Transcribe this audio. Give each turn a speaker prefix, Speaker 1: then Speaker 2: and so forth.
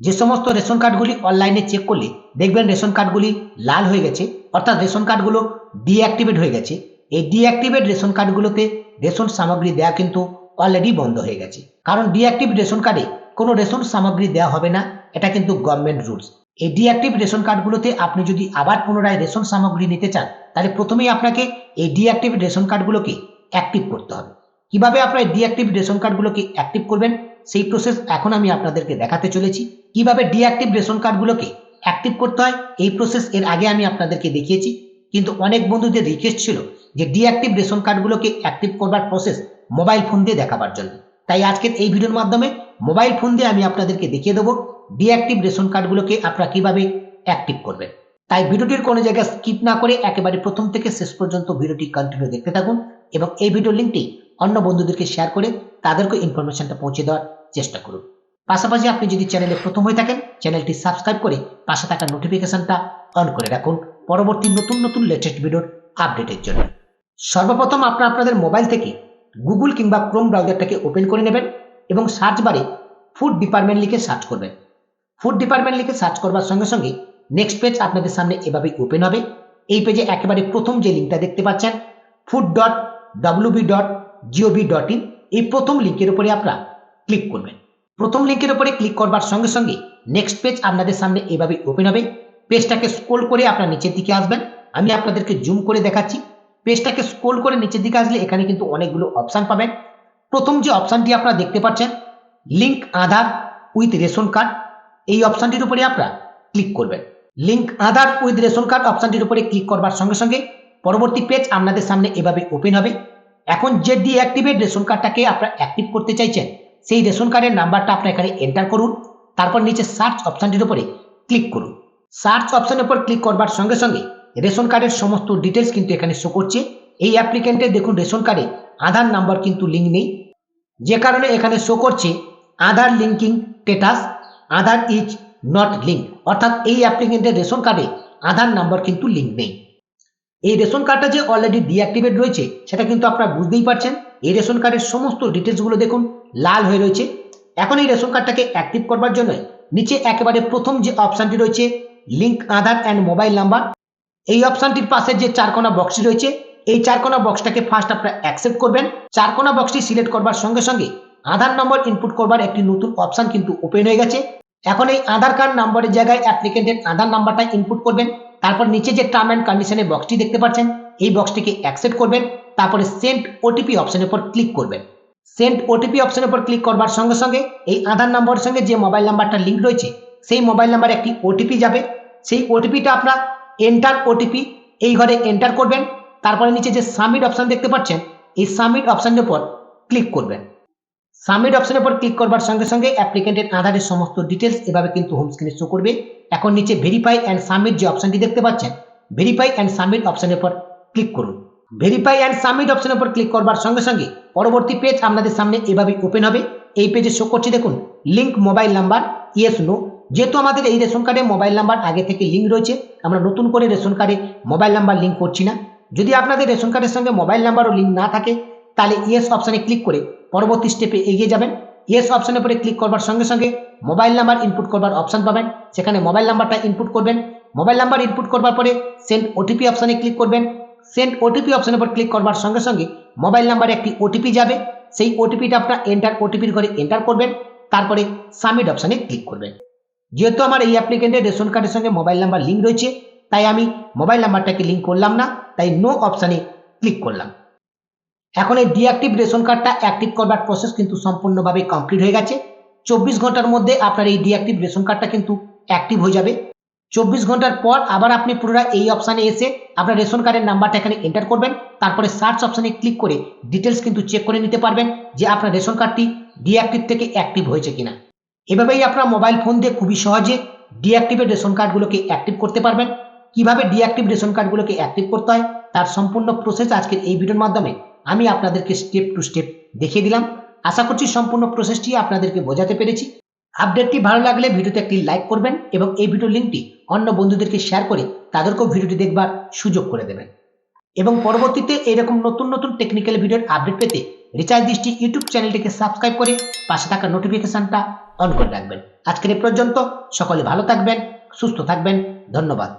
Speaker 1: যে সমস্ত রেশন কার্ডগুলি অনলাইনে চেক করলে দেখবেন রেশন কার্ডগুলি লাল হয়ে গেছে, অর্থাৎ রেশন কার্ডগুলো ডিঅ্যাক্টিভেট হয়ে গেছে। এই ডিঅ্যাক্টিভেট রেশন কার্ডগুলোতে রেশন সামগ্রী দেওয়া কিন্তু অলরেডি বন্ধ হয়ে গেছে। কারণ ডিঅ্যাক্টিভ রেশন কার্ডে কোনো রেশন সামগ্রী দেওয়া হবে না, এটা কিন্তু গভর্নমেন্ট রুলস এই ডিঅ্যাক্টিভ রেশন কার্ডগুলোতে আপনি যদি আবার পুনরায় রেশন সামগ্রী নিতে চান, তাহলে প্রথমেই আপনাকে এই ডিঅ্যাক্টিভ রেশন কার্ডগুলোকে অ্যাক্টিভ করতে হবে। কীভাবে আপনার ডিঅ্যাক্টিভ রেশন কার্ডগুলোকে অ্যাক্টিভ করবেন, সেই প্রসেস এখন আমি আপনাদেরকে দেখাতে চলেছি। কীভাবে ডিঅ্যাক্টিভ রেশন কার্ডগুলোকে অ্যাক্টিভ করতে হয়, এই প্রসেস এর আগে আমি আপনাদেরকে দেখিয়েছি। কিন্তু অনেক বন্ধুদের রিকোয়েস্ট ছিল যে ডিঅ্যাক্টিভ রেশন কার্ডগুলোকে অ্যাক্টিভ করবার প্রসেস মোবাইল ফোন দিয়ে দেখাবার জন্য। তাই আজকের এই ভিডিওর মাধ্যমে মোবাইল ফোন দিয়ে আমি আপনাদেরকে দেখিয়ে দেবো ডিঅ্যাক্টিভ রেশন কার্ডগুলোকে আপনারা কীভাবে অ্যাক্টিভ করবেন। তাই ভিডিওটির কোনো জায়গায় স্কিপ না করে একেবারে প্রথম থেকে শেষ পর্যন্ত ভিডিওটি কন্টিনিউ দেখতে থাকুন এবং এই ভিডিও লিঙ্কটি অন্য বন্ধুদেরকে শেয়ার করে তাদেরকে ইনফরমেশনটা পৌঁছে দেওয়ার চেষ্টা করুন। পাশাপাশি আপনি যদি চ্যানেলে প্রথম হয়ে থাকেন, চ্যানেলটি সাবস্ক্রাইব করে পাশে থাকা নোটিফিকেশনটা অন করে রাখুন। পরবর্তী নতুন নতুন লেটেস্ট ভিডিওর আপডেটের জন্য। সর্বপ্রথম আপনারা আপনাদের মোবাইল থেকে গুগল কিংবা ক্রোম ব্রাউজারটাকে ওপেন করে নেবেন এবং সার্চ বারে ফুড ডিপার্টমেন্ট লিখে সার্চ করবেন। ফুড ডিপার্টমেন্ট লিখে সার্চ করবার সঙ্গে সঙ্গে নেক্সট পেজ আপনাদের সামনে এভাবেই ওপেন হবে। এই পেজে একেবারে প্রথম যে লিঙ্কটা দেখতে পাচ্ছেন food dot WB dot GOV dot in এই প্রথম লিঙ্কের উপরে আপনারা ক্লিক করবেন। প্রথম লিঙ্কের উপরে ক্লিক করবার সঙ্গে সঙ্গে নেক্সট পেজ আপনাদের সামনে এভাবে ওপেন হবে। পেজটাকে স্ক্রোল করে আপনার নিচের দিকে আসবেন। আমি আপনাদেরকে জুম করে দেখাচ্ছি। পেজটাকে স্ক্রোল করে নিচের দিকে আসলে এখানে কিন্তু অনেকগুলো অপশান পাবেন। প্রথম যে অপশানটি আপনারা দেখতে পাচ্ছেন link Aadhaar with ration card এই অপশানটির উপরে আপনারা ক্লিক করবেন। Link Aadhaar with ration card অপশানটির উপরে ক্লিক করবার সঙ্গে সঙ্গে পরবর্তী পেজ আপনাদের সামনে এভাবে ওপেন হবে। এখন যে ডিঅ্যাক্টিভেট রেশন কার্ডটাকে আপনারা অ্যাক্টিভ করতে চাইছেন সেই রেশন কার্ডের নাম্বারটা আপনার এখানে এন্টার করুন। তারপর নিচে সার্চ অপশানটির উপরে ক্লিক করুন। সার্চ অপশানের উপর ক্লিক করবার সঙ্গে সঙ্গে রেশন কার্ডের সমস্ত ডিটেলস কিন্তু এখানে শো করছে। এই অ্যাপ্লিকেন্টের দেখুন রেশন কার্ডে আধার নাম্বার কিন্তু লিঙ্ক নেই। যে কারণে এখানে শো করছে Aadhaar linking status Aadhaar is not link অর্থাৎ এই অ্যাপ্লিকেন্টের রেশন কার্ডে আধার নাম্বার কিন্তু লিঙ্ক নেই। এই রেশন কার্ডটা যে অলরেডি ডিঅ্যাক্টিভেট রয়েছে, সেটা কিন্তু আপনারা বুঝতেই পারছেন। এই রেশন কার্ডের সমস্ত ডিটেলসগুলো দেখুন। লাল হয়ে রয়েছে। এখন এই রেশন কার্ডটাকে অ্যাক্টিভ করবার জন্য নিচে একেবারে প্রথম যে অপশানটি রয়েছে link Aadhaar and mobile number এই অপশানটির পাশে যে চারকোনা বক্সটি রয়েছে, এই চারকোনা বক্সটাকে ফার্স্ট আপনারা অ্যাকসেপ্ট করবেন। চারকোনা বক্সটি সিলেক্ট করবার সঙ্গে সঙ্গে আধার নম্বর ইনপুট করবার একটি নতুন অপশান কিন্তু ওপেন হয়ে গেছে। এখন এই আধার কার্ড নাম্বারের জায়গায় অ্যাপ্লিকেন্টের আধার নাম্বারটা ইনপুট করবেন। তারপর নিচে যে টার্ম অ্যান্ড কন্ডিশনের বক্সটি দেখতে পাচ্ছেন, এই বক্সটিকে অ্যাকসেপ্ট করবেন। তারপরে সেন্ড ওটিপি অপশনের উপর ক্লিক করবেন। সেন্ড ওটিপি অপশনের উপর ক্লিক করবার সঙ্গে সঙ্গে এই আধার নম্বরের সঙ্গে যে মোবাইল নাম্বারটা লিঙ্ক রয়েছে, সেই মোবাইল নাম্বারে একটি ওটিপি যাবে। সেই ওটিপিটা আপনার এন্টার ওটিপি এই ঘরে এন্টার করবেন। তারপরে নিচে যে সাবমিট অপশন দেখতে পাচ্ছেন, এই সাবমিট অপশনের উপর ক্লিক করবেন। সাবমিট অপশনের উপর ক্লিক করবার সঙ্গে সঙ্গে অ্যাপ্লিকেন্টের আধারের সমস্ত ডিটেলস এভাবে কিন্তু হোম স্ক্রিনে শো করবে। এখন নিচে ভেরিফাই অ্যান্ড সাবমিট যে অপশনটি দেখতে পাচ্ছেন ভেরিফাই অ্যান্ড সাবমিট অপশনের উপর ক্লিক করুন। ভেরিফাই অ্যান্ড সাবমিট অপশনের উপর ক্লিক করবার সঙ্গে সঙ্গে পরবর্তী পেজ আপনাদের সামনে এভাবে ওপেন হবে। এই পেজে শো করছি দেখুন link mobile number yes no যেহেতু আমাদের এই রেশন কার্ডে মোবাইল নাম্বার আগে থেকে লিঙ্ক রয়েছে, আমরা নতুন করে রেশন কার্ডে মোবাইল নাম্বার লিঙ্ক করছি না। যদি আপনাদের রেশন কার্ডের সঙ্গে মোবাইল নাম্বারও লিঙ্ক না থাকে, তাহলে ইয়েস অপশানে ক্লিক করে পরবর্তী স্টেপে এগিয়ে যাবেন। ইয়েস অপশানের উপরে ক্লিক করবার সঙ্গে সঙ্গে মোবাইল নাম্বার ইনপুট করবার অপশান পাবেন। সেখানে মোবাইল নাম্বারটা ইনপুট করবেন। মোবাইল নাম্বার ইনপুট করবার পরে সেন্ড ওটিপি অপশানে ক্লিক করবেন। সেন্ড ওটিপি অপশনের উপর ক্লিক করবার সঙ্গে সঙ্গে মোবাইল নাম্বারে একটি ওটিপি যাবে। সেই ওটিপিটা আপনার এন্টার ওটিপির ঘরে এন্টার করবেন, তারপরে সাবমিট অপশানে ক্লিক করবেন। যেহেতু আমার এই অ্যাপ্লিকেন্টের রেশন কার্ডের সঙ্গে মোবাইল নাম্বার লিঙ্ক রয়েছে, তাই আমি মোবাইল নাম্বারটাকে লিঙ্ক করলাম না, তাই নো অপশানে ক্লিক করলাম। এখন এই ডিঅ্যাক্টিভ রেশন কার্ডটা অ্যাক্টিভ করবার প্রসেস কিন্তু সম্পূর্ণভাবে কমপ্লিট হয়ে গেছে। চব্বিশ ঘণ্টার মধ্যে আপনার এই ডিঅ্যাক্টিভ রেশন কার্ডটা কিন্তু অ্যাক্টিভ হয়ে যাবে। চব্বিশ ঘণ্টার পর আবার আপনি পুনরায় এই অপশানে এসে আপনার রেশন কার্ডের নাম্বারটা এখানে এন্টার করবেন। তারপরে সার্চ অপশানে ক্লিক করে ডিটেলস কিন্তু চেক করে নিতে পারবেন যে আপনার রেশন কার্ডটি ডিঅ্যাক্টিভ থেকে অ্যাক্টিভ হয়েছে কিনা। এভাবেই আপনার মোবাইল ফোন দিয়ে খুবই সহজে ডিঅ্যাক্টিভেট রেশন কার্ডগুলোকে অ্যাক্টিভ করতে পারবেন। কীভাবে ডিঅ্যাক্টিভ রেশন কার্ডগুলোকে অ্যাক্টিভ করতে হয় তার সম্পূর্ণ প্রসেস আজকের এই ভিডিওর মাধ্যমে আমি আপনাদেরকে স্টেপ টু স্টেপ দেখিয়ে দিলাম। আশা করছি সম্পূর্ণ প্রসেসটি আপনাদেরকে বোঝাতে পেরেছি। আপডেটটি ভালো লাগলে ভিডিওতে একটি লাইক করবেন এবং এই ভিডিও লিঙ্কটি অন্য বন্ধুদেরকে শেয়ার করে তাদেরকেও ভিডিওটি দেখবার সুযোগ করে দেবেন এবং পরবর্তীতে এরকম নতুন নতুন টেকনিক্যাল ভিডিওর আপডেট পেতে রিচার্জ দৃষ্টি ইউটিউব চ্যানেলটিকে সাবস্ক্রাইব করে পাশে থাকা নোটিফিকেশনটা অন করে রাখবেন। আজকের এ পর্যন্ত সকলে ভালো থাকবেন, সুস্থ থাকবেন, ধন্যবাদ।